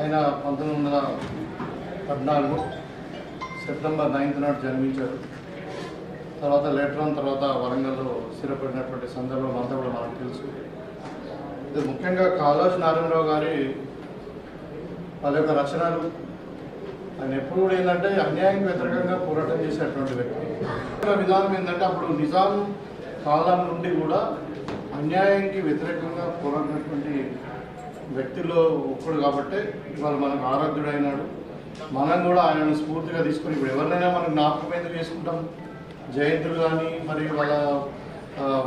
ఆయన పంతొమ్మిది వందల పద్నాలుగు సెప్టెంబర్ నైన్త్ నాడు జన్మించారు తర్వాత లేటర్ ఆన్ తర్వాత వరంగల్లో స్థిరపడినటువంటి సందర్భం అంతా కూడా మనకు తెలుసు. ఇది ముఖ్యంగా కాళోజ్ నారాయణరావు గారి వాళ్ళ యొక్క రచనలు. ఆయన ఎప్పుడు కూడా ఏంటంటే అన్యాయం వ్యతిరేకంగా పోరాటం చేసేటువంటి వ్యక్తి. విధానం ఏంటంటే అప్పుడు నిజాం కాలం నుండి కూడా అన్యాయానికి వ్యతిరేకంగా పోరాడినటువంటి వ్యక్తిలో ఒక్కడు కాబట్టి ఇవాళ మనకు ఆరాధ్యుడైనాడు. మనం కూడా ఆయనను స్ఫూర్తిగా తీసుకుని ఇప్పుడు ఎవరినైనా మనం జ్ఞాపకం ఎందుకు చేసుకుంటాం? జయంతులు కానీ మరి వాళ్ళ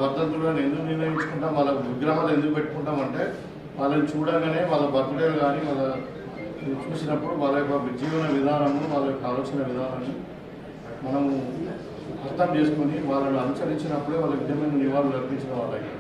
వర్ధంతులు కానీ ఎందుకు నిర్ణయించుకుంటాం? వాళ్ళ విగ్రహాలు ఎందుకు పెట్టుకుంటాం అంటే వాళ్ళని చూడగానే వాళ్ళ బర్త్డేలు కానీ వాళ్ళ చూసినప్పుడు వాళ్ళ యొక్క జీవన విధానము వాళ్ళ యొక్క ఆలోచన విధానాన్ని మనము అర్థం చేసుకొని వాళ్ళని అనుసరించినప్పుడే వాళ్ళ నిజమైన నివాళులు అర్పించిన వాళ్ళకి